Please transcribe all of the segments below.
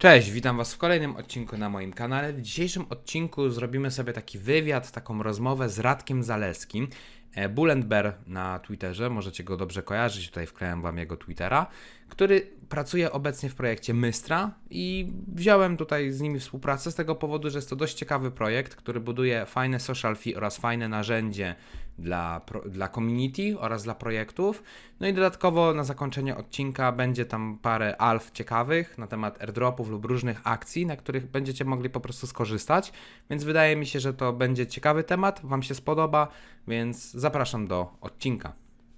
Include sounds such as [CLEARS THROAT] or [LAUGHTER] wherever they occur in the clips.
Cześć, witam Was w kolejnym odcinku na moim kanale. W dzisiejszym odcinku zrobimy sobie taki wywiad, taką rozmowę z Radkiem Zaleskim. e, Bull and Bear na Twitterze, możecie go dobrze kojarzyć, tutaj wklejam Wam jego Twittera, który pracuje obecnie w projekcie Mystra i wziąłem tutaj z nimi współpracę z tego powodu, że jest to dość ciekawy projekt, który buduje fajne social fee oraz fajne narzędzie dla, dla community oraz dla projektów. No i dodatkowo na zakończenie odcinka będzie tam parę alf ciekawych na temat airdropów lub różnych akcji, na których będziecie mogli po prostu skorzystać. Więc wydaje mi się, że to będzie ciekawy temat, Wam się spodoba, więc zapraszam do odcinka.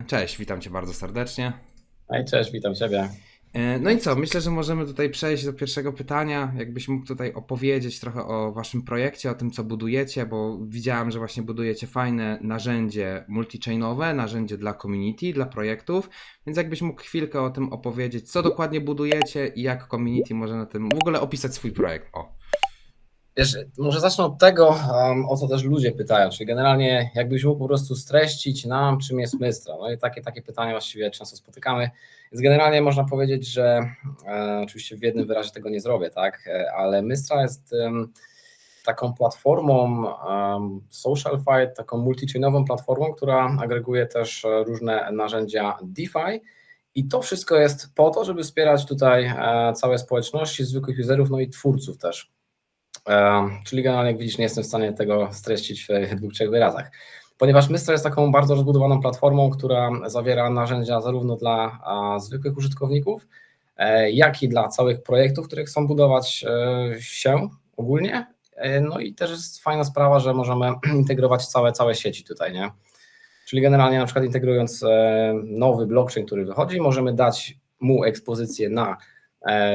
Cześć, witam Cię bardzo serdecznie. Hej, cześć, witam Ciebie. E, No i co, myślę, że możemy tutaj przejść do pierwszego pytania. Jakbyś mógł tutaj opowiedzieć trochę o waszym projekcie, o tym, co budujecie, bo widziałem, że właśnie budujecie fajne narzędzie multichainowe, narzędzie dla community, dla projektów, więc jakbyś mógł chwilkę o tym opowiedzieć, co dokładnie budujecie i jak community może na tym w ogóle opisać swój projekt. O. Wiesz, może zacznę od tego, um, o co też ludzie pytają, czyli generalnie jakbyś mógł po prostu streścić nam, czym jest Mystra. No i takie, takie pytania właściwie często spotykamy. Więc generalnie można powiedzieć, że e, oczywiście w jednym wyrazie tego nie zrobię, tak, E, ale Mystra jest em, taką platformą um, SocialFi, taką multichainową platformą, która agreguje też e, różne narzędzia DeFi i to wszystko jest po to, żeby wspierać tutaj e, całe społeczności, zwykłych userów, no i twórców też. E, Czyli generalnie, jak widzisz, nie jestem w stanie tego streścić w dwóch, trzech wyrazach. Ponieważ Mystra jest taką bardzo rozbudowaną platformą, która zawiera narzędzia zarówno dla zwykłych użytkowników, e, jak i dla całych projektów, które chcą budować e, się ogólnie. No i też jest fajna sprawa, że możemy [CLEARS THROAT] integrować całe, całe sieci tutaj, nie? Czyli generalnie na przykład integrując nowy blockchain, który wychodzi, możemy dać mu ekspozycję na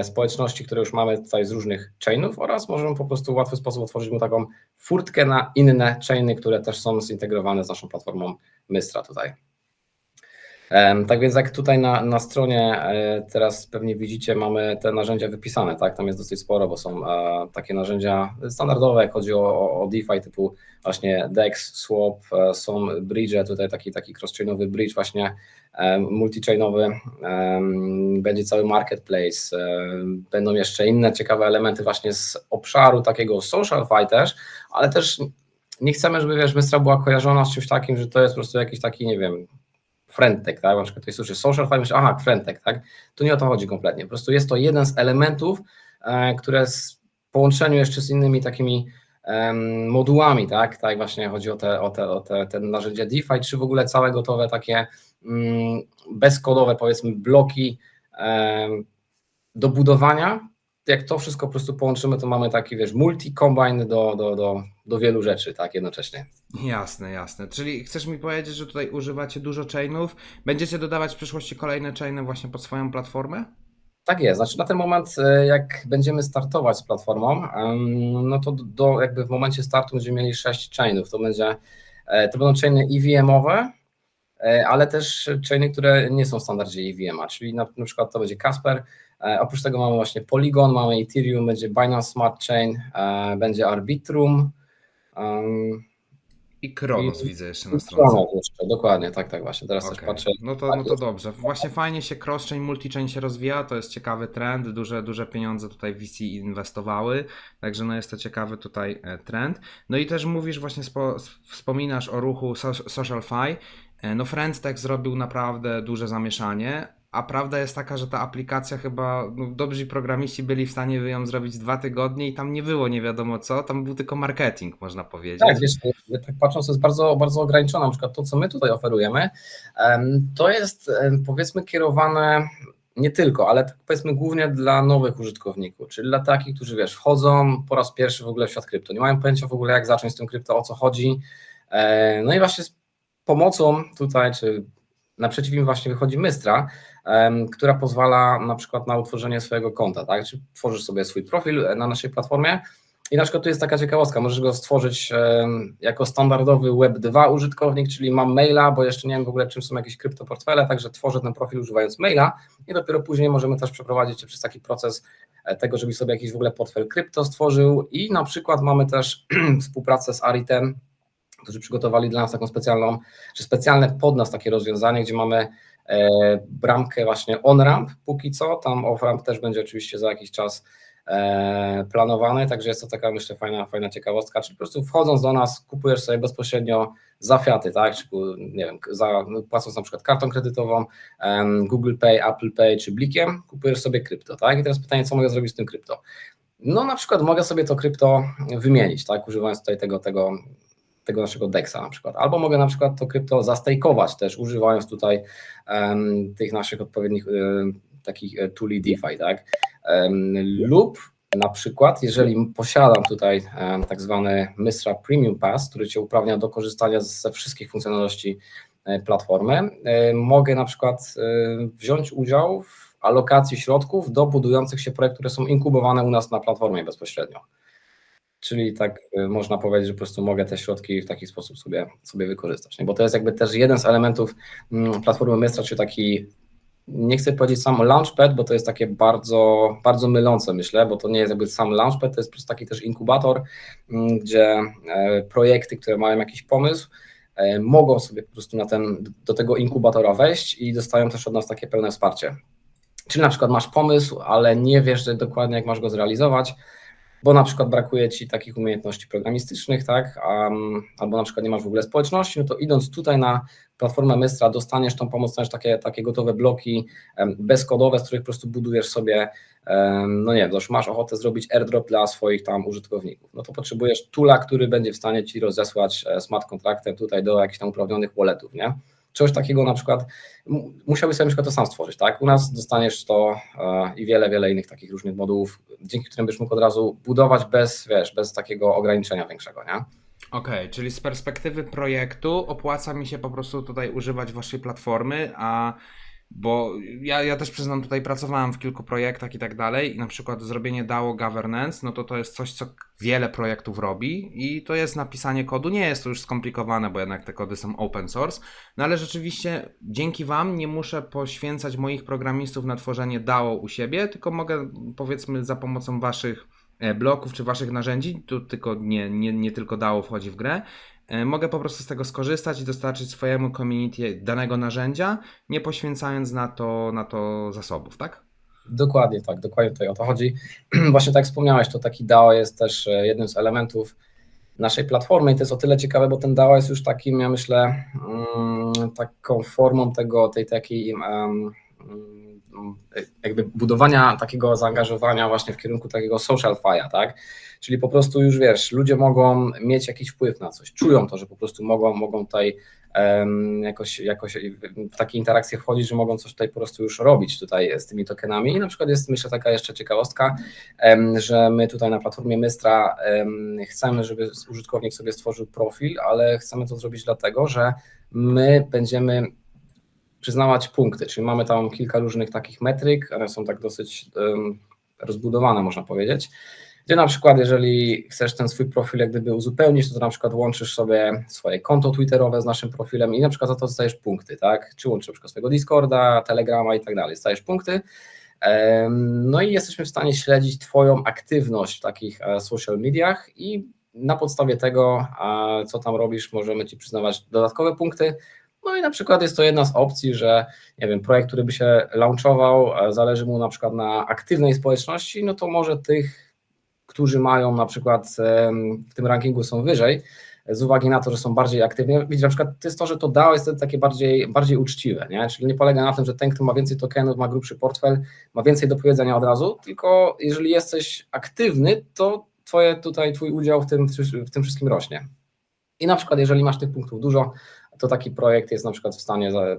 społeczności, które już mamy tutaj z różnych chainów oraz możemy po prostu w łatwy sposób otworzyć mu taką furtkę na inne chainy, które też są zintegrowane z naszą platformą Mystra tutaj. Tak więc jak tutaj na, na stronie e, teraz pewnie widzicie, mamy te narzędzia wypisane, tak? Tam jest dosyć sporo, bo są e, takie narzędzia standardowe, jak chodzi o, o, DeFi typu właśnie DEX, Swap, e, są bridge, tutaj taki, taki cross-chainowy bridge właśnie multi-chainowy, będzie cały marketplace, będą jeszcze inne ciekawe elementy właśnie z obszaru takiego social fi też, ale też nie chcemy, żeby wiesz, Mystra była kojarzona z czymś takim, że to jest po prostu jakiś taki, nie wiem, friendtech, tak? Na przykład ktoś słyszy social fi, myśli, aha, friendtech, tak? Tu nie o to chodzi kompletnie. Po prostu jest to jeden z elementów, e, które w połączeniu jeszcze z innymi takimi modułami, tak? Tak, właśnie chodzi o te, o te, o te, te narzędzia DeFi, czy w ogóle całe gotowe takie mm, bezkodowe, powiedzmy, bloki do budowania. Jak to wszystko po prostu połączymy, to mamy taki, wiesz, multi-combine do, do, do, do wielu rzeczy, tak, jednocześnie. Jasne, jasne. Czyli chcesz mi powiedzieć, że tutaj używacie dużo chainów? Będziecie dodawać w przyszłości kolejne chainy właśnie pod swoją platformę? Tak jest, znaczy na ten moment, e, jak będziemy startować z platformą, no to do, jakby w momencie startu będziemy mieli sześć chainów. To będzie, e, to będą chainy EVM-owe, e, ale też chainy, które nie są w standardzie EVM-a, czyli na, na przykład to będzie Casper. E, Oprócz tego mamy właśnie Polygon, mamy Ethereum, będzie Binance Smart Chain, e, będzie Arbitrum. I Kronos I- widzę jeszcze na i stronce. Chronos jeszcze, dokładnie, tak, tak właśnie. Teraz też Okej, patrzę. No to, no to dobrze. Właśnie fajnie się cross-chain, multi-chain się rozwija, to jest ciekawy trend, duże, duże pieniądze tutaj VC inwestowały, także no jest to ciekawy tutaj e, trend. No i też mówisz właśnie, spo, wspominasz o ruchu so, SocialFi, E, no FriendTech zrobił naprawdę duże zamieszanie, a prawda jest taka, że ta aplikacja chyba, no, dobrzy programiści byli w stanie ją zrobić dwa tygodnie i tam nie było nie wiadomo co, tam był tylko marketing, można powiedzieć. Tak, wiesz, tak patrząc, jest bardzo, bardzo ograniczone. Na przykład to, co my tutaj oferujemy, em, to jest powiedzmy kierowane nie tylko, ale tak powiedzmy głównie dla nowych użytkowników, czyli dla takich, którzy wiesz, wchodzą po raz pierwszy w ogóle w świat krypto, nie mają pojęcia w ogóle jak zacząć z tym krypto, o co chodzi. E, No i właśnie pomocą tutaj, czy naprzeciw im właśnie wychodzi Mystra, która pozwala na przykład na utworzenie swojego konta, tak? Czy tworzysz sobie swój profil na naszej platformie, i na przykład tu jest taka ciekawostka, możesz go stworzyć jako standardowy Web2 użytkownik, czyli mam maila, bo jeszcze nie wiem w ogóle czym są jakieś kryptoportfele, także tworzę ten profil używając maila i dopiero później możemy też przeprowadzić cię przez taki proces e, tego, żebyś sobie jakiś w ogóle portfel krypto stworzył. I na przykład mamy też [CLEARS THROAT] współpracę z Aritem, którzy przygotowali dla nas taką specjalną, czy specjalne pod nas takie rozwiązanie, gdzie mamy e, bramkę właśnie on-ramp póki co, tam off-ramp też będzie oczywiście za jakiś czas e, planowane, także jest to taka myślę fajna, fajna ciekawostka, czyli po prostu wchodząc do nas kupujesz sobie bezpośrednio za fiaty, tak, czy nie wiem, za, płacąc na przykład kartą kredytową, Google Pay, Apple Pay czy blikiem, kupujesz sobie krypto, tak, i teraz pytanie, co mogę zrobić z tym krypto? No na przykład mogę sobie to krypto wymienić, tak, używając tutaj tego, tego, tego naszego DEXa na przykład, albo mogę na przykład to krypto zastejkować też, używając tutaj em, tych naszych odpowiednich em, takich e, tuli DeFi, tak, Em, lub na przykład, jeżeli posiadam tutaj tak zwany Mystra Premium Pass, który Cię uprawnia do korzystania ze wszystkich funkcjonalności e, platformy, e, mogę na przykład wziąć udział w alokacji środków do budujących się projektów, które są inkubowane u nas na platformie bezpośrednio. Czyli tak y, można powiedzieć, że po prostu mogę te środki w taki sposób sobie, sobie wykorzystać. Nie? Bo to jest jakby też jeden z elementów mm, platformy Mystra, czy taki, nie chcę powiedzieć sam launchpad, bo to jest takie bardzo, bardzo mylące myślę, bo to nie jest jakby sam launchpad, to jest po prostu taki też inkubator, mm, gdzie e, projekty, które mają jakiś pomysł, e, mogą sobie po prostu na ten, do tego inkubatora wejść i dostają też od nas takie pełne wsparcie. Czyli na przykład masz pomysł, ale nie wiesz dokładnie, jak masz go zrealizować, bo na przykład brakuje ci takich umiejętności programistycznych, tak, um, albo na przykład nie masz w ogóle społeczności, no to idąc tutaj na platformę Mystra dostaniesz tą pomoc, dostaniesz takie, takie gotowe bloki um, bezkodowe, z których po prostu budujesz sobie, um, no nie wiem, masz ochotę zrobić airdrop dla swoich tam użytkowników, no to potrzebujesz tula, który będzie w stanie ci rozesłać e, smart kontraktem tutaj do jakichś tam uprawnionych walletów, nie? Czegoś takiego na przykład musiałbyś sobie na przykład to sam stworzyć, tak? U nas dostaniesz to e, i wiele, wiele innych takich różnych modułów, dzięki którym byś mógł od razu budować bez, wiesz, bez takiego ograniczenia większego, nie? Okej, czyli z perspektywy projektu opłaca mi się po prostu tutaj używać waszej platformy, a bo ja, ja też przyznam, tutaj pracowałem w kilku projektach i tak dalej i na przykład zrobienie DAO governance, no to to jest coś, co wiele projektów robi i to jest napisanie kodu, nie jest to już skomplikowane, bo jednak te kody są open source, no ale rzeczywiście dzięki wam nie muszę poświęcać moich programistów na tworzenie DAO u siebie, tylko mogę powiedzmy za pomocą waszych e, bloków czy waszych narzędzi, tu tylko nie, nie, nie tylko DAO wchodzi w grę, mogę po prostu z tego skorzystać i dostarczyć swojemu community danego narzędzia, nie poświęcając na to, na to zasobów, tak? Dokładnie tak, dokładnie tutaj o to chodzi. [CLEARS THROAT] Właśnie tak wspomniałeś, to taki DAO jest też e, jednym z elementów naszej platformy i to jest o tyle ciekawe, bo ten DAO jest już takim, ja myślę, mm, taką formą tego, tej takiej mm, jakby budowania takiego zaangażowania właśnie w kierunku takiego social fire'a, tak? Czyli po prostu już wiesz, ludzie mogą mieć jakiś wpływ na coś, czują to, że po prostu mogą, mogą tutaj em, jakoś, jakoś w takie interakcje wchodzić, że mogą coś tutaj po prostu już robić tutaj z tymi tokenami. I na przykład jest myślę taka jeszcze ciekawostka, em, że my tutaj na platformie Mystra em, chcemy, żeby użytkownik sobie stworzył profil, ale chcemy to zrobić dlatego, że my będziemy przyznawać punkty, czyli mamy tam kilka różnych takich metryk, one są tak dosyć em, rozbudowane, można powiedzieć, gdzie na przykład jeżeli chcesz ten swój profil jak gdyby uzupełnić, to, to na przykład łączysz sobie swoje konto twitterowe z naszym profilem i na przykład za to dostajesz punkty, tak? Czy łączysz na przykład swojego Discorda, Telegrama i tak dalej, dostajesz punkty. No i jesteśmy w stanie śledzić Twoją aktywność w takich e, social mediach i na podstawie tego, co tam robisz, możemy Ci przyznawać dodatkowe punkty. No i na przykład jest to jedna z opcji, że nie wiem, projekt, który by się launchował, e, zależy mu na przykład na aktywnej społeczności, no to może tych którzy mają na przykład w tym rankingu są wyżej, z uwagi na to, że są bardziej aktywni. Widzicie, na przykład to jest to, że to DAO jest wtedy takie bardziej, bardziej uczciwe, nie? czyli nie polega na tym, że ten, kto ma więcej tokenów, ma grubszy portfel, ma więcej do powiedzenia od razu, tylko jeżeli jesteś aktywny, to twoje, tutaj twój udział w tym, w tym wszystkim rośnie. I na przykład jeżeli masz tych punktów dużo, to taki projekt jest na przykład w stanie za,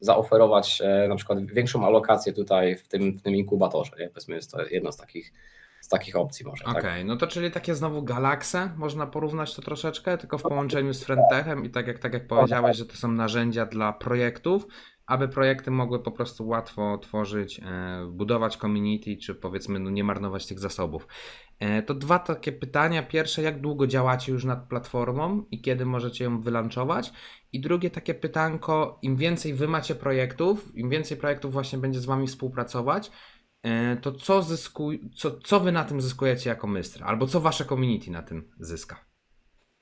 zaoferować e, na przykład większą alokację tutaj w tym, w tym inkubatorze. Nie? Powiedzmy, jest to jedna z takich, z takich opcji może. Okej, Tak? no to czyli takie znowu galakse, można porównać to troszeczkę, tylko w połączeniu z Frentechem i tak jak, tak jak powiedziałeś, że to są narzędzia dla projektów, aby projekty mogły po prostu łatwo tworzyć, e, budować community, czy powiedzmy no, nie marnować tych zasobów. E, to dwa takie pytania. Pierwsze, jak długo działacie już nad platformą i kiedy możecie ją wylanczować? I drugie takie pytanko, im więcej wy macie projektów, im więcej projektów właśnie będzie z wami współpracować, e, to co, co, co wy na tym zyskujecie jako Mystra? Albo co wasze community na tym zyska?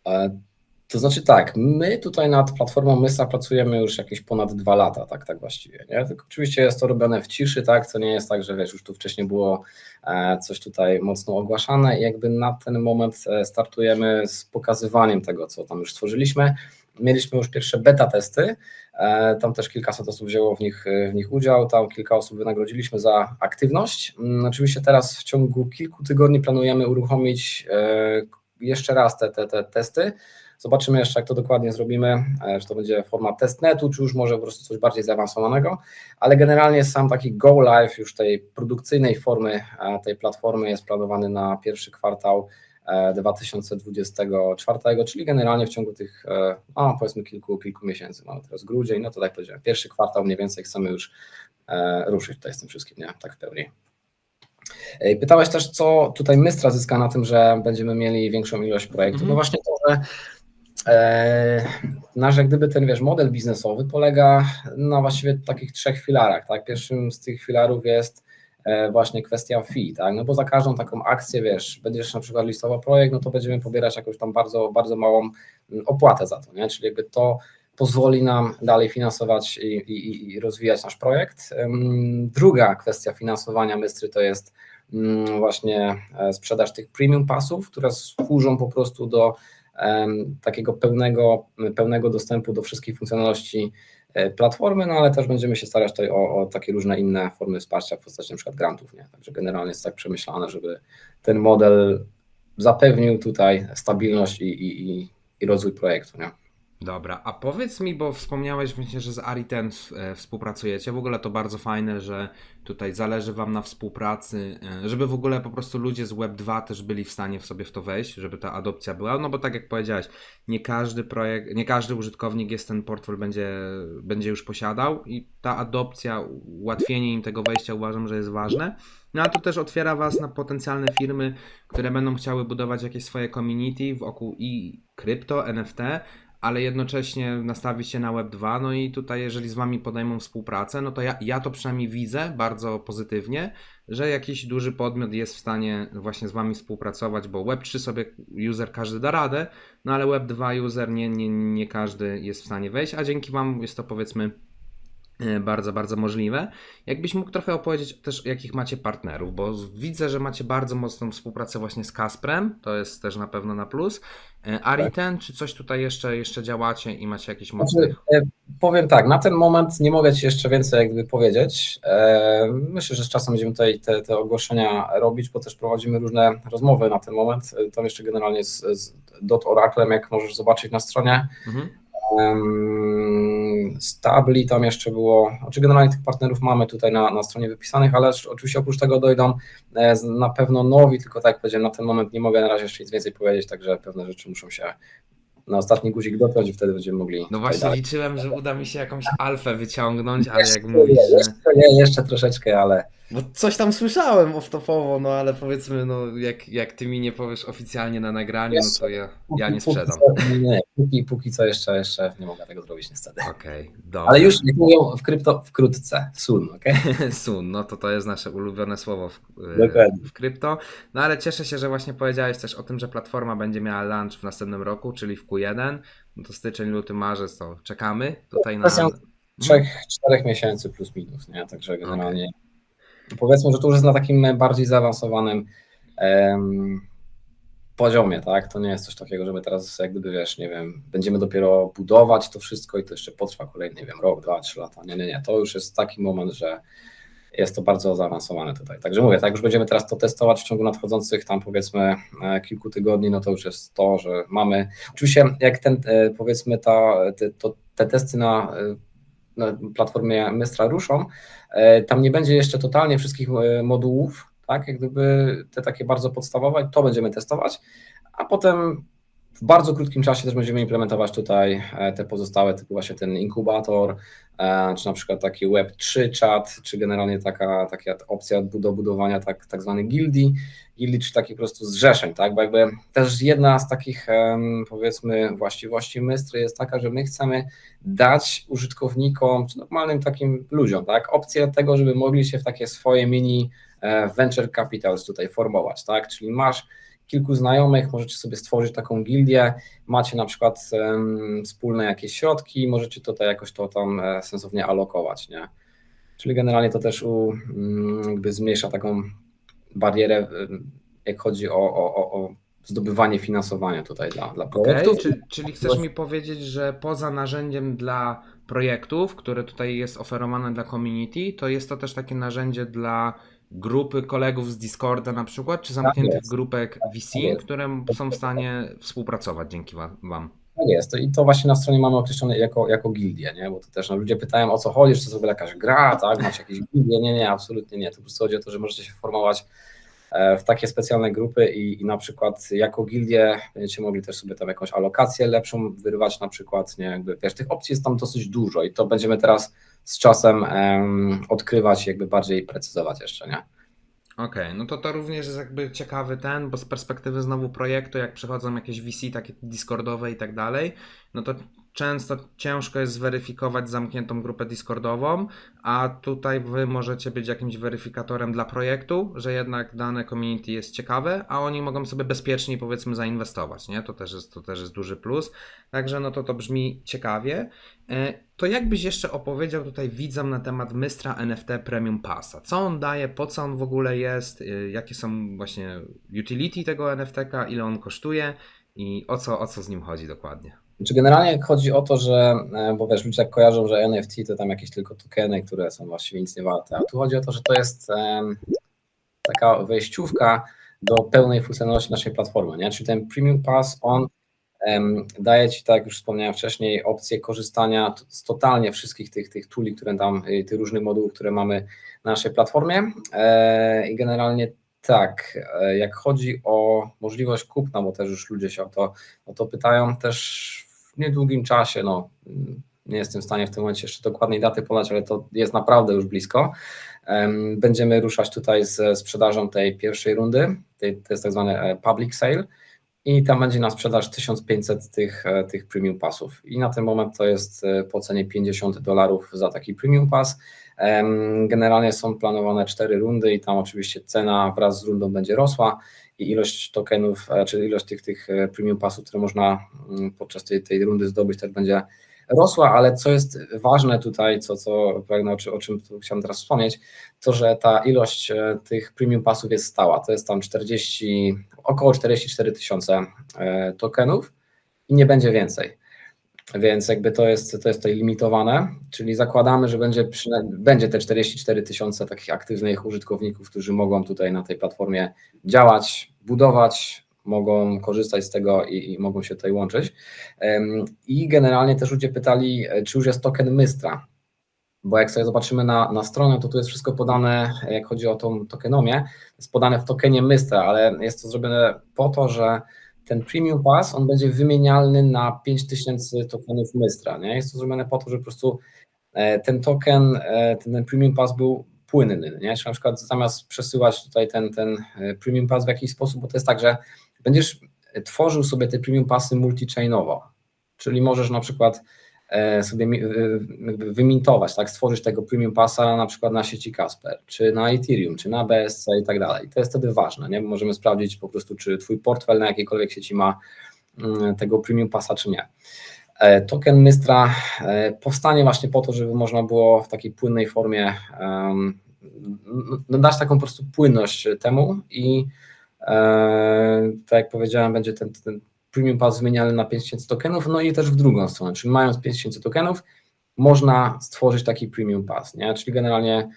E, To znaczy tak, my tutaj nad platformą Mystra pracujemy już jakieś ponad dwa lata, tak, tak właściwie, nie? Tylko oczywiście jest to robione w ciszy, tak, to nie jest tak, że wiesz, już tu wcześniej było e, coś tutaj mocno ogłaszane i jakby na ten moment e, startujemy z pokazywaniem tego, co tam już stworzyliśmy. Mieliśmy już pierwsze beta testy, e, tam też kilkaset osób wzięło w nich, w nich udział, tam kilka osób wynagrodziliśmy za aktywność. Mm, Oczywiście teraz w ciągu kilku tygodni planujemy uruchomić jeszcze raz te, te, te testy, Zobaczymy jeszcze, jak to dokładnie zrobimy, e, czy to będzie forma testnetu, czy już może po prostu coś bardziej zaawansowanego, ale generalnie sam taki go live już tej produkcyjnej formy e, tej platformy jest planowany na pierwszy kwartał e, 2024, czyli generalnie w ciągu tych, e, no, powiedzmy kilku, kilku miesięcy, mamy teraz grudzień, no to tak powiedziałem, pierwszy kwartał mniej więcej chcemy już e, ruszyć tutaj z tym wszystkim, nie? Tak w pełni. E, Pytałeś też, co tutaj Mystra zyska na tym, że będziemy mieli większą ilość projektów. Mhm. No właśnie to, że e, nasz jak gdyby ten wiesz, model biznesowy polega na właściwie takich trzech filarach. Tak? Pierwszym z tych filarów jest e, właśnie kwestia fee, tak? No bo za każdą taką akcję, wiesz, będziesz na przykład listował projekt, no to będziemy pobierać jakąś tam bardzo, bardzo małą mm, opłatę za to, nie? Czyli jakby to pozwoli nam dalej finansować i, i, i rozwijać nasz projekt. Druga kwestia finansowania Mystry to jest mm, właśnie e, sprzedaż tych premium pasów, które służą po prostu do takiego pełnego, pełnego dostępu do wszystkich funkcjonalności e, platformy, no ale też będziemy się starać tutaj o, o takie różne inne formy wsparcia w postaci przykład grantów, nie? Także generalnie jest tak przemyślane, żeby ten model zapewnił tutaj stabilność i, i, i rozwój projektu, nie? Dobra, a powiedz mi, bo wspomniałeś właśnie, że z Ariten e, współpracujecie. W ogóle to bardzo fajne, że tutaj zależy Wam na współpracy, e, żeby w ogóle po prostu ludzie z Web2 też byli w stanie w sobie w to wejść, żeby ta adopcja była. No bo tak jak powiedziałeś, nie każdy projekt, nie każdy użytkownik jest ten portfel będzie, będzie już posiadał i ta adopcja, ułatwienie im tego wejścia uważam, że jest ważne. No a to też otwiera Was na potencjalne firmy, które będą chciały budować jakieś swoje community wokół i krypto, NFT, ale jednocześnie nastawić się na Web2. No i tutaj, jeżeli z Wami podejmą współpracę, no to ja, ja to przynajmniej widzę bardzo pozytywnie, że jakiś duży podmiot jest w stanie właśnie z Wami współpracować, bo Web3 sobie user każdy da radę, no ale Web2 user nie, nie, nie każdy jest w stanie wejść, a dzięki Wam jest to powiedzmy bardzo, bardzo możliwe. Jakbyś mógł trochę opowiedzieć też, jakich macie partnerów, bo widzę, że macie bardzo mocną współpracę właśnie z Kasprem, to jest też na pewno na plus. E, Ariten, czy coś tutaj jeszcze, jeszcze działacie i macie mocnych... Znaczy, e, powiem tak, na ten moment nie mogę Ci jeszcze więcej jakby powiedzieć. E, Myślę, że z czasem będziemy tutaj te, te ogłoszenia robić, bo też prowadzimy różne rozmowy na ten moment. E, Tam jeszcze generalnie z, z dot Oraclem, jak możesz zobaczyć na stronie. Mhm. Em, Stabli tam jeszcze było, znaczy generalnie tych partnerów mamy tutaj na, na stronie wypisanych, ale oczywiście oprócz tego dojdą e, na pewno nowi, tylko tak jak powiedziałem, na ten moment nie mogę na razie jeszcze nic więcej powiedzieć, także pewne rzeczy muszą się na ostatni guzik dopiąć i wtedy będziemy mogli No właśnie liczyłem, że uda mi się jakąś alfę wyciągnąć, ale jak Jeszcze mówisz, nie, że... jeszcze nie, jeszcze troszeczkę, ale Bo coś tam słyszałem off-topowo, no ale powiedzmy, no jak, jak ty mi nie powiesz oficjalnie na nagraniu, no to ja, ja nie póki sprzedam. co, nie, póki, póki co jeszcze, jeszcze nie mogę tego zrobić niestety. Okej, dobra. Ale już jak mówią w krypto wkrótce, soon, okej? [LAUGHS] Sun, no to to jest nasze ulubione słowo w, y, w krypto. No ale cieszę się, że właśnie powiedziałeś też o tym, że platforma będzie miała launch w następnym roku, czyli w Q1. No to styczeń, luty, marzec, to czekamy tutaj na... Kwestią trzech, czterech miesięcy plus minus, nie? Także generalnie powiedzmy, że to już jest na takim bardziej zaawansowanym em, poziomie, tak? To nie jest coś takiego, że my teraz jak gdyby wiesz, nie wiem, będziemy dopiero budować to wszystko i to jeszcze potrwa kolejny, nie wiem, rok, dwa, trzy lata. Nie, nie, nie. To już jest taki moment, że jest to bardzo zaawansowane tutaj. Także mówię, tak już będziemy teraz to testować w ciągu nadchodzących tam powiedzmy e, kilku tygodni, no to już jest to, że mamy. Oczywiście jak ten e, powiedzmy ta, te, to, te testy na, e, na platformie Mystra ruszą, e, tam nie będzie jeszcze totalnie wszystkich e, modułów, tak, jak gdyby te takie bardzo podstawowe, to będziemy testować, a potem w bardzo krótkim czasie też będziemy implementować tutaj e, te pozostałe, typu właśnie ten inkubator, e, czy na przykład taki Web3 chat, czy generalnie taka, taka opcja do budowania tak, tak zwanych gildii, gildii, czy takich po prostu zrzeszeń, tak, bo jakby też jedna z takich powiedzmy właściwości Mystry jest taka, że my chcemy dać użytkownikom, czy normalnym takim ludziom, tak, opcję tego, żeby mogli się w takie swoje mini e, venture capitals tutaj formować, tak, czyli masz kilku znajomych, możecie sobie stworzyć taką gildię, macie na przykład em, wspólne jakieś środki, możecie tutaj jakoś to tam e, sensownie alokować, nie? Czyli generalnie to też u, mm, jakby zmniejsza taką barierę, jak chodzi o, o, o, zdobywanie finansowania tutaj dla, dla projektów. czy, czyli chcesz mi powiedzieć, że poza narzędziem dla projektów, które tutaj jest oferowane dla community, to jest to też takie narzędzie dla grupy kolegów z Discorda na przykład, czy zamkniętych jest. grupek VC, Tak które są w stanie współpracować dzięki wa- Wam. Tak jest. I to właśnie na stronie mamy określone jako, jako gildię, nie? Bo to też no, ludzie pytają o co chodzi, czy to ogóle jakaś gra, tak? Macie jakieś gildie? Nie, nie, absolutnie nie. To po prostu chodzi o to, że możecie się formować w takie specjalne grupy i, i na przykład jako gildię będziecie mogli też sobie tam jakąś alokację lepszą wyrywać na przykład, nie? Jakby, wiesz, tych opcji jest tam dosyć dużo i to będziemy teraz z czasem em, odkrywać, jakby bardziej precyzować jeszcze, nie? Okej, no to to również jest jakby ciekawy ten, bo z perspektywy znowu projektu, jak przychodzą jakieś VC takie Discordowe i tak dalej, no to często ciężko jest zweryfikować zamkniętą grupę Discordową, a tutaj wy możecie być jakimś weryfikatorem dla projektu, że jednak dane community jest ciekawe, a oni mogą sobie bezpiecznie powiedzmy zainwestować, nie? To też jest, to też jest duży plus. Także no to to brzmi ciekawie. E, To jakbyś jeszcze opowiedział tutaj widzom na temat Mystra NFT Premium Passa? Co on daje, po co on w ogóle jest, y, jakie są właśnie utility tego NFT-ka, ile on kosztuje i o co, o co z nim chodzi dokładnie? Czy generalnie chodzi o to, że, e, bo wiesz, ludzie tak kojarzą, że NFT to tam jakieś tylko tokeny, które są właściwie nic nie warte, a tu chodzi o to, że to jest taka wejściówka do pełnej funkcjonalności naszej platformy, nie? Czyli ten Premium Pass, on daje Ci, tak jak już wspomniałem wcześniej, opcję korzystania z totalnie wszystkich tych, tych tuli, które tam, y, tych różnych modułów, które mamy na naszej platformie e, i generalnie tak, e, jak chodzi o możliwość kupna, bo też już ludzie się o to, o to pytają, też w niedługim czasie, no nie jestem w stanie w tym momencie jeszcze dokładnej daty podać, ale to jest naprawdę już blisko. Em, Będziemy ruszać tutaj ze sprzedażą tej pierwszej rundy, to jest tak zwany e, public sale i tam będzie na sprzedaż 1500 tych, e, tych premium passów i na ten moment to jest e, po cenie 50 dolarów za taki premium pass. Em, Generalnie są planowane cztery rundy i tam oczywiście cena wraz z rundą będzie rosła i ilość tokenów, e, czy ilość tych, tych e, premium passów, które można mm, podczas tej, tej rundy zdobyć też będzie rosła, ale co jest ważne tutaj, co, co pragnę, o, czym- tu chciałem teraz wspomnieć, to że ta ilość e, tych premium passów jest stała, to jest tam 40, około 44 tysiące e, tokenów i nie będzie więcej. Więc jakby to jest, to jest tutaj limitowane, czyli zakładamy, że będzie, będzie te 44 tysiące takich aktywnych użytkowników, którzy mogą tutaj na tej platformie działać, budować, mogą korzystać z tego i, i mogą się tutaj łączyć. I generalnie też ludzie pytali, e, czy już jest token Mystra, bo jak sobie zobaczymy na, na stronę, to tu jest wszystko podane, jak chodzi o tą tokenomię, jest podane w tokenie Mystra, ale jest to zrobione po to, że ten Premium Pass, on będzie wymienialny na 5000 tokenów Mystra, nie? Jest to zrobione po to, żeby po prostu e, ten token, e, ten, ten Premium Pass był płynny, nie? Czyli na przykład zamiast przesyłać tutaj ten, ten e, Premium Pass w jakiś sposób, bo to jest tak, że będziesz tworzył sobie te Premium Passy multichainowo, czyli możesz na przykład sobie mi- wy- jakby wymintować, tak, stworzyć tego Premium Passa na przykład na sieci Casper, czy na Ethereum, czy na BSC i tak dalej. To jest wtedy ważne, nie? Możemy sprawdzić po prostu, czy twój portfel na jakiejkolwiek sieci ma mm, tego Premium Passa, czy nie. E, Token Mystra e, powstanie właśnie po to, żeby można było w takiej płynnej formie no, dać taką po prostu płynność temu i e, tak jak powiedziałem, będzie ten, ten Premium Pass wymieniany na 5000 tokenów, no i też w drugą stronę, czyli mając 5000 tokenów, można stworzyć taki Premium Pass, nie? czyli generalnie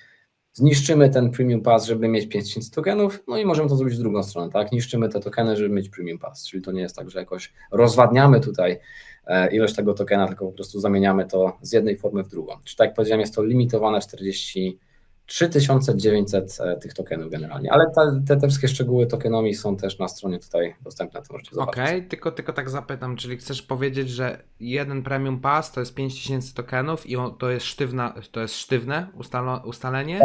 zniszczymy ten Premium Pass, żeby mieć 5000 tokenów, no i możemy to zrobić w drugą stronę, tak? Niszczymy te tokeny, żeby mieć Premium Pass, czyli to nie jest tak, że jakoś rozwadniamy tutaj e, ilość tego tokena, tylko po prostu zamieniamy to z jednej formy w drugą. Czyli tak jak powiedziałem, jest to limitowane 40 3900 e, tych tokenów generalnie, ale te, te, te wszystkie szczegóły tokenomii są też na stronie tutaj dostępne, to możecie zobaczyć. Okej, tylko, tylko tak zapytam, czyli chcesz powiedzieć, że jeden premium pass to jest 5000 tokenów i on, to jest sztywna, to jest sztywne ustalo, ustalenie?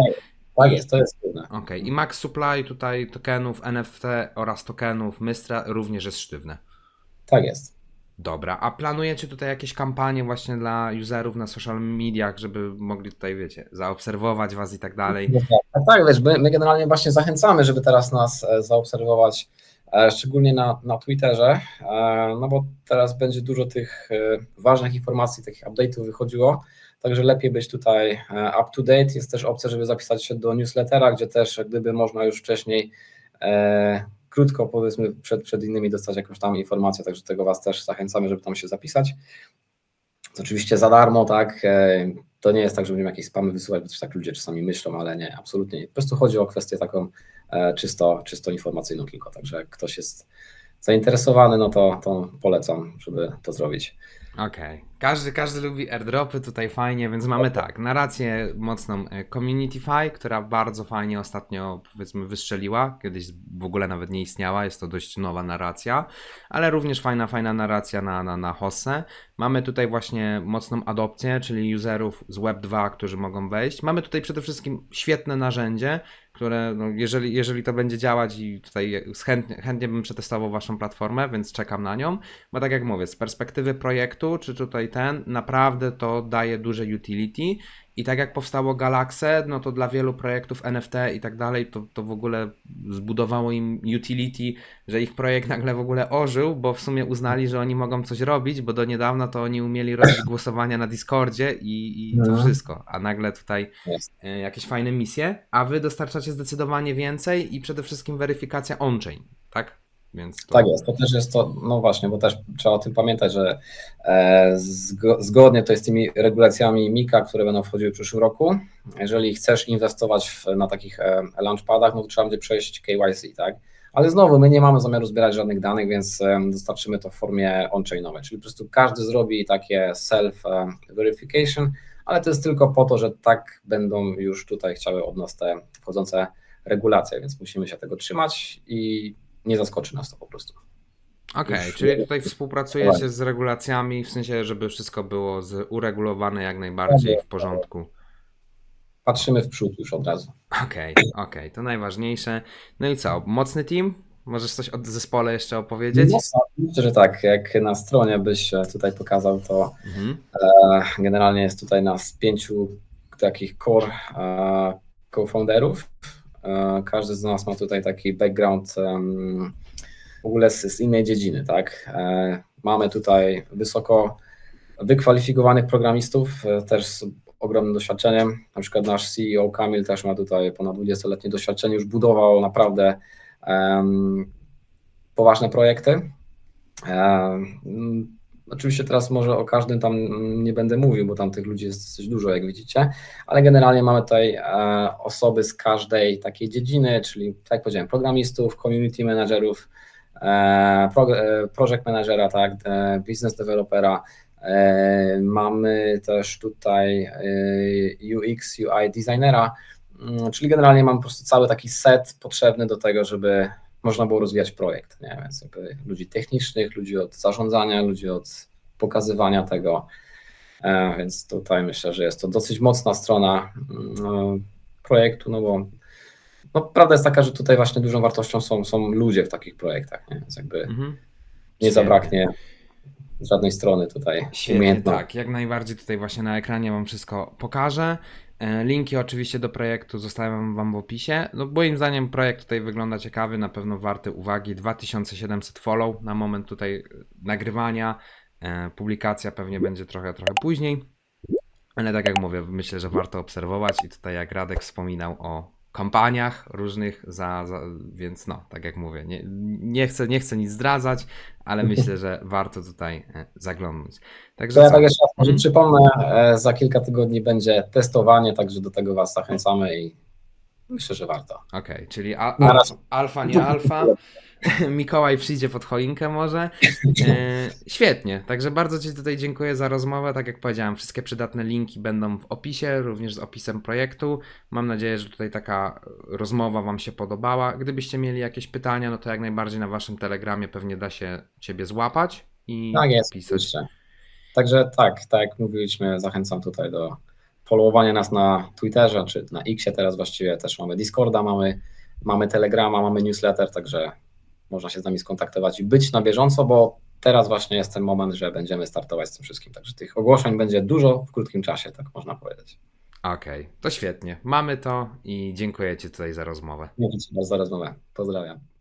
Tak jest, to jest trudne. Okej, i max supply tutaj tokenów NFT oraz tokenów Mystra również jest sztywne. Tak jest. Dobra, a planujecie tutaj jakieś kampanie właśnie dla userów na social mediach, żeby mogli tutaj, wiecie, zaobserwować was i tak dalej? Tak, tak, wiesz, my, my generalnie właśnie zachęcamy, żeby teraz nas e, zaobserwować e, szczególnie na, na Twitterze, e, no bo teraz będzie dużo tych ważnych informacji, takich update'ów wychodziło, także lepiej być tutaj up to date. Jest też opcja, żeby zapisać się do newslettera, gdzie też jak gdyby można już wcześniej krótko powiedzmy przed, przed innymi dostać jakąś tam informację, także tego Was też zachęcamy, żeby tam się zapisać. Oczywiście za darmo, tak. e, To nie jest tak, że będziemy jakieś spamy wysyłać, bo tak ludzie czasami myślą, ale nie, absolutnie nie. Po prostu chodzi o kwestię taką e, czysto, czysto informacyjną tylko. Także jak ktoś jest zainteresowany, no to, to polecam, żeby to zrobić. Okej. Każdy, każdy lubi airdropy, tutaj fajnie, więc mamy tak, narrację mocną e, Communityfy, która bardzo fajnie ostatnio powiedzmy wystrzeliła, kiedyś w ogóle nawet nie istniała, jest to dość nowa narracja, ale również fajna, fajna narracja na, na, na Hosse. Mamy tutaj właśnie mocną adopcję, czyli userów z Web2, którzy mogą wejść. Mamy tutaj przede wszystkim świetne narzędzie, które no, jeżeli, jeżeli to będzie działać i tutaj chętnie, chętnie bym przetestował waszą platformę, więc czekam na nią, bo tak jak mówię, z perspektywy projektu, czy tutaj ten, naprawdę to daje duże utility i tak jak powstało Galaxe, no to dla wielu projektów NFT i tak dalej, to, to w ogóle zbudowało im utility, że ich projekt nagle w ogóle ożył, bo w sumie uznali, że oni mogą coś robić, bo do niedawna to oni umieli robić [LAUGHS] głosowania na Discordzie i, i to Mhm. wszystko, a nagle tutaj e, jakieś fajne misje, a wy dostarczacie zdecydowanie więcej i przede wszystkim weryfikacja on-chain, tak? Więc to... Tak jest, to też jest to, no właśnie, bo też trzeba o tym pamiętać, że e, zgo, zgodnie to jest z tymi regulacjami MIKA, które będą wchodziły w przyszłym roku, jeżeli chcesz inwestować w, na takich e, launchpadach, no to trzeba będzie przejść KYC, tak? Ale znowu, my nie mamy zamiaru zbierać żadnych danych, więc e, dostarczymy to w formie on-chainowej, czyli po prostu każdy zrobi takie self-verification, ale to jest tylko po to, że tak będą już tutaj chciały od nas te wchodzące regulacje, więc musimy się tego trzymać i nie zaskoczy nas to po prostu. Okej, Już- czyli tutaj współpracujecie z regulacjami, w sensie, żeby wszystko było uregulowane jak najbardziej w porządku. Patrzymy w przód już od razu. Okej, okej, to najważniejsze. No i co, mocny team? Możesz coś o zespole jeszcze opowiedzieć? No, Myślę, że tak, jak na stronie byś tutaj pokazał, to Mhm. e, generalnie jest tutaj nas pięciu takich core e, co-founderów. E, każdy z nas ma tutaj taki background w ogóle z, innej dziedziny, tak? E, mamy tutaj wysoko wykwalifikowanych programistów, e, też z ogromnym doświadczeniem. Na przykład nasz CEO Kamil też ma tutaj ponad 20-letnie doświadczenie, już budował naprawdę poważne projekty. Oczywiście teraz może o każdym tam nie będę mówił, bo tam tych ludzi jest dosyć dużo, jak widzicie, ale generalnie mamy tutaj e, osoby z każdej takiej dziedziny, czyli tak jak powiedziałem, programistów, community managerów, e, e, project managera, tak, business developera. Mamy też tutaj UX, UI designera, mm, czyli generalnie mamy po prostu cały taki set potrzebny do tego, żeby można było rozwijać projekt, nie? więc jakby ludzi technicznych, ludzi od zarządzania, ludzi od pokazywania tego, e, więc tutaj myślę, że jest to dosyć mocna strona mm, projektu, no bo no, prawda jest taka, że tutaj właśnie dużą wartością są, są ludzie w takich projektach, nie? więc jakby Mhm. nie zabraknie żadnej strony tutaj Świetnie, tak. Jak najbardziej tutaj właśnie na ekranie Wam wszystko pokażę. E, Linki oczywiście do projektu zostawiam Wam w opisie. No, moim zdaniem projekt tutaj wygląda ciekawy, na pewno warty uwagi. 2700 follow na moment tutaj e, nagrywania. E, Publikacja pewnie będzie trochę, trochę później. Ale tak jak mówię, myślę, że warto obserwować i tutaj jak Radek wspominał o kampaniach różnych, za, za, więc no, tak jak mówię, nie, nie, chcę, nie chcę nic zdradzać, ale [LAUGHS] myślę, że warto tutaj e, zaglądnąć. Także ja co? tak jeszcze raz może Mhm. przypomnę, e, za kilka tygodni będzie testowanie, także do tego Was zachęcamy i myślę, że warto. Okej, czyli a, Na alfa, nie alfa. [LAUGHS] Mikołaj przyjdzie pod choinkę może. [LAUGHS] E, świetnie, także bardzo Ci tutaj dziękuję za rozmowę. Tak jak powiedziałem, wszystkie przydatne linki będą w opisie, również z opisem projektu. Mam nadzieję, że tutaj taka rozmowa Wam się podobała. Gdybyście mieli jakieś pytania, no to jak najbardziej na Waszym telegramie pewnie da się Ciebie złapać i Tak jest, pisać. oczywiście. Także tak, tak jak mówiliśmy, zachęcam tutaj do followowania nas na Twitterze, czy na Xie teraz właściwie też mamy Discorda, mamy, mamy Telegrama, mamy newsletter, także można się z nami skontaktować i być na bieżąco, bo teraz właśnie jest ten moment, że będziemy startować z tym wszystkim. Także tych ogłoszeń będzie dużo w krótkim czasie, tak można powiedzieć. Okej, to świetnie. Mamy to i dziękuję Ci tutaj za rozmowę. Dzięki Ci bardzo za rozmowę. Pozdrawiam.